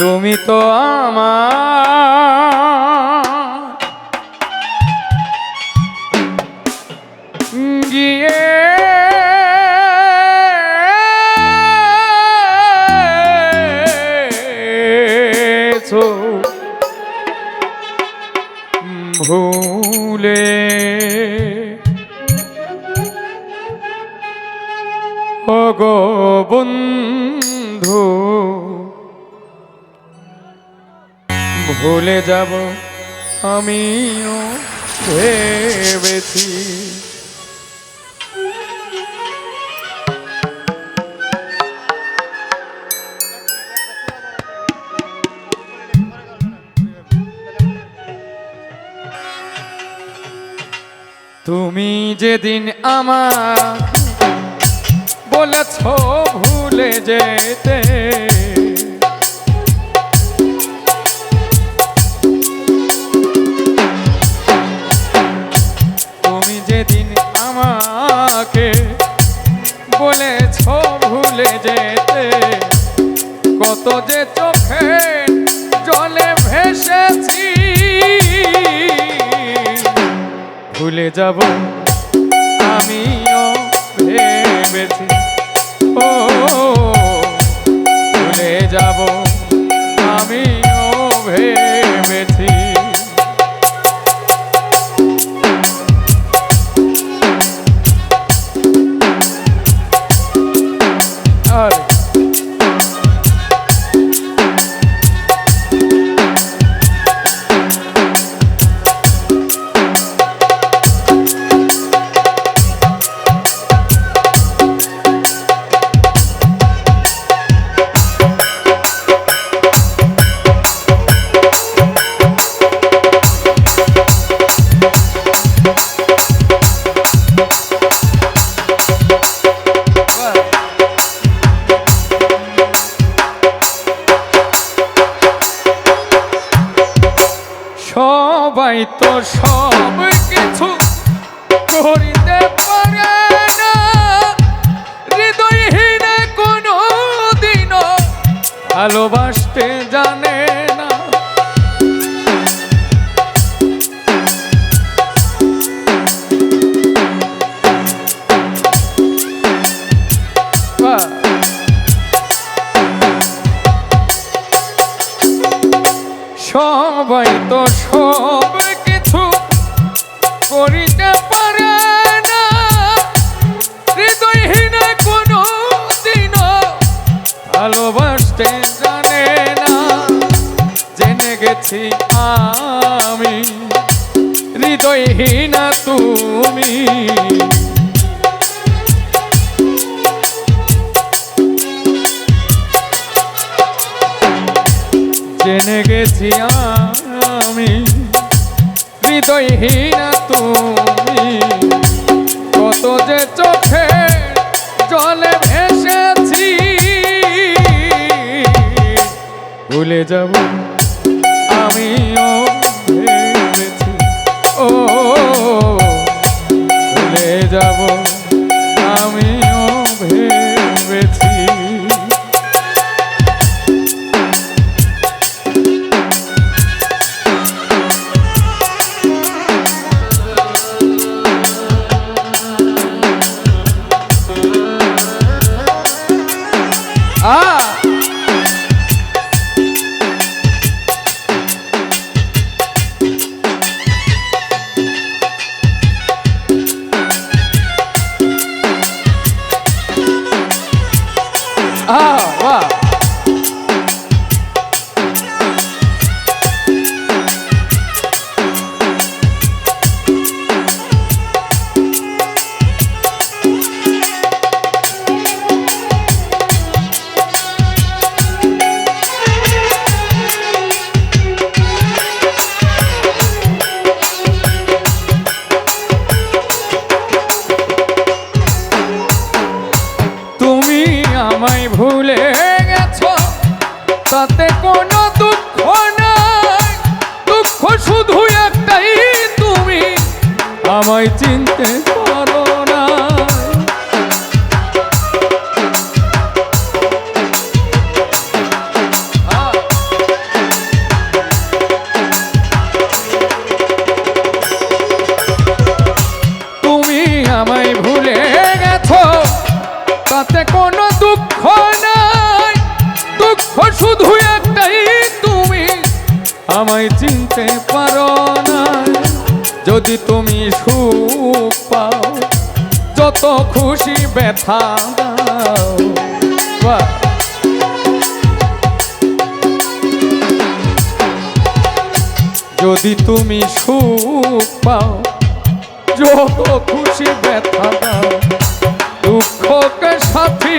তুমি তো আমার। গিয়ে ভুলে ওগো বন্ধু। ভুলে যাব আমিও ভেবেছি। তুমি যেদিন আমার বলেছ ভুলে যেতে কত যে চোখে জলে ভেসেছি ভুলে যাব আমিও। ভালোবাসতে জানে ভালোবাসতে জানে গেছি আমি হৃদয়হীন গেছি আমি হৃদয়হীন তুমি। কত যে চোখে জলে ভেসেছি ভুলে যাব। আমায় চিনতে পারো না। যদি তুমি সুখ পাও, যত খুশি ব্যথা যদি তুমি সুখ পাও, যত খুশি ব্যথা দাও, দুঃখকে সাথী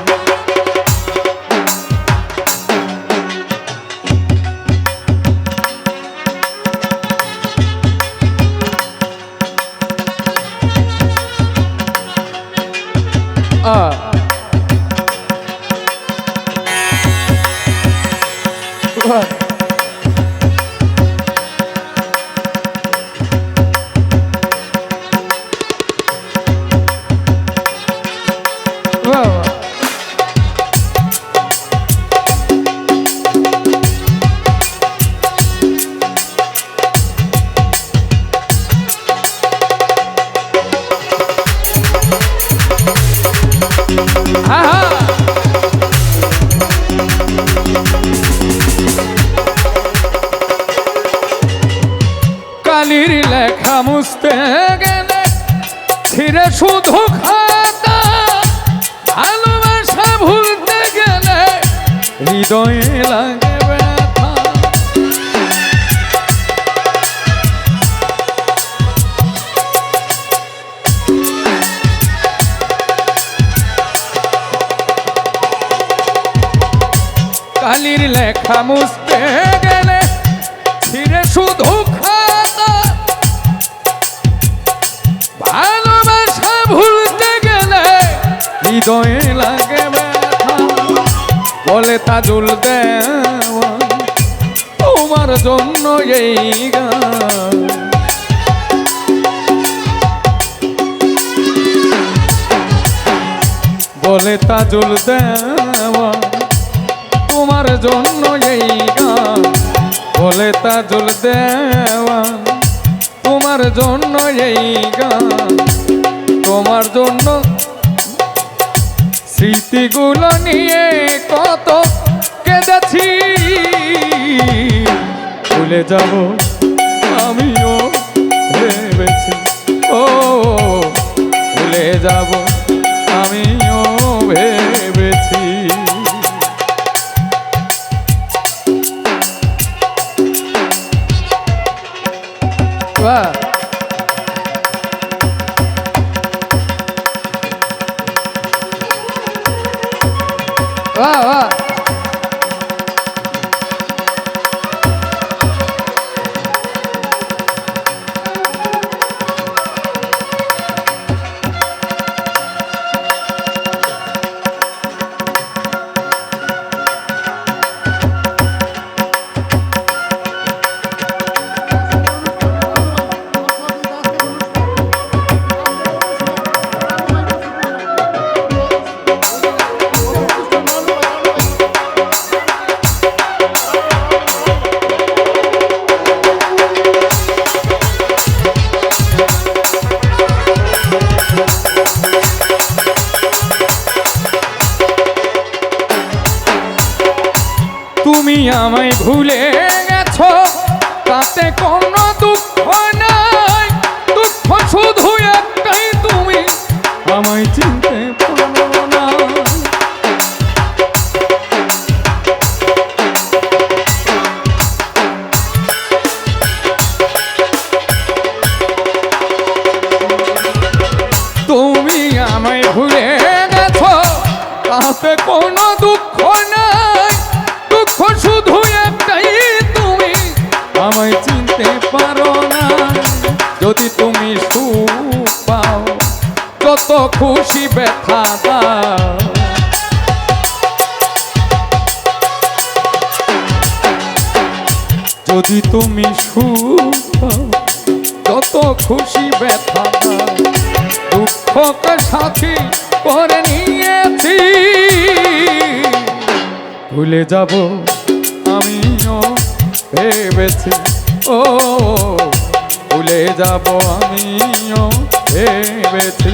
শুধু খাতা ভালোবাসা ভুলতে গেলে হৃদয়ে লাগে ব্যথা। কালির লেখা মুছতে হৃদয়ে লাগে বলে তাজুল দেওয়া তোমার জন্য এই গান। বলে তাজুল দেওয়া তোমার জন্য এই গান। বলে তাজুল দেওয়া তোমার জন্য এই গান। তোমার জন্য স্মৃতিগুলো নিয়ে কত কেঁদেছি। ভুলে যাব আমিও ভেবেছি। ও ভুলে যাব আমিও তুমি আমায় ভুলে গেছো। তাতে কোনো দুঃখ নাই। দুঃখ শুধু একটাই তুমি। আমায় যদি তুমি সুখ যত খুশি ব্যথা দুঃখকে সাথী করে নিয়েছি। ভুলে যাব আমিও, ভেবেছি, ও, ভুলে যাব আমিও, ভেবেছি।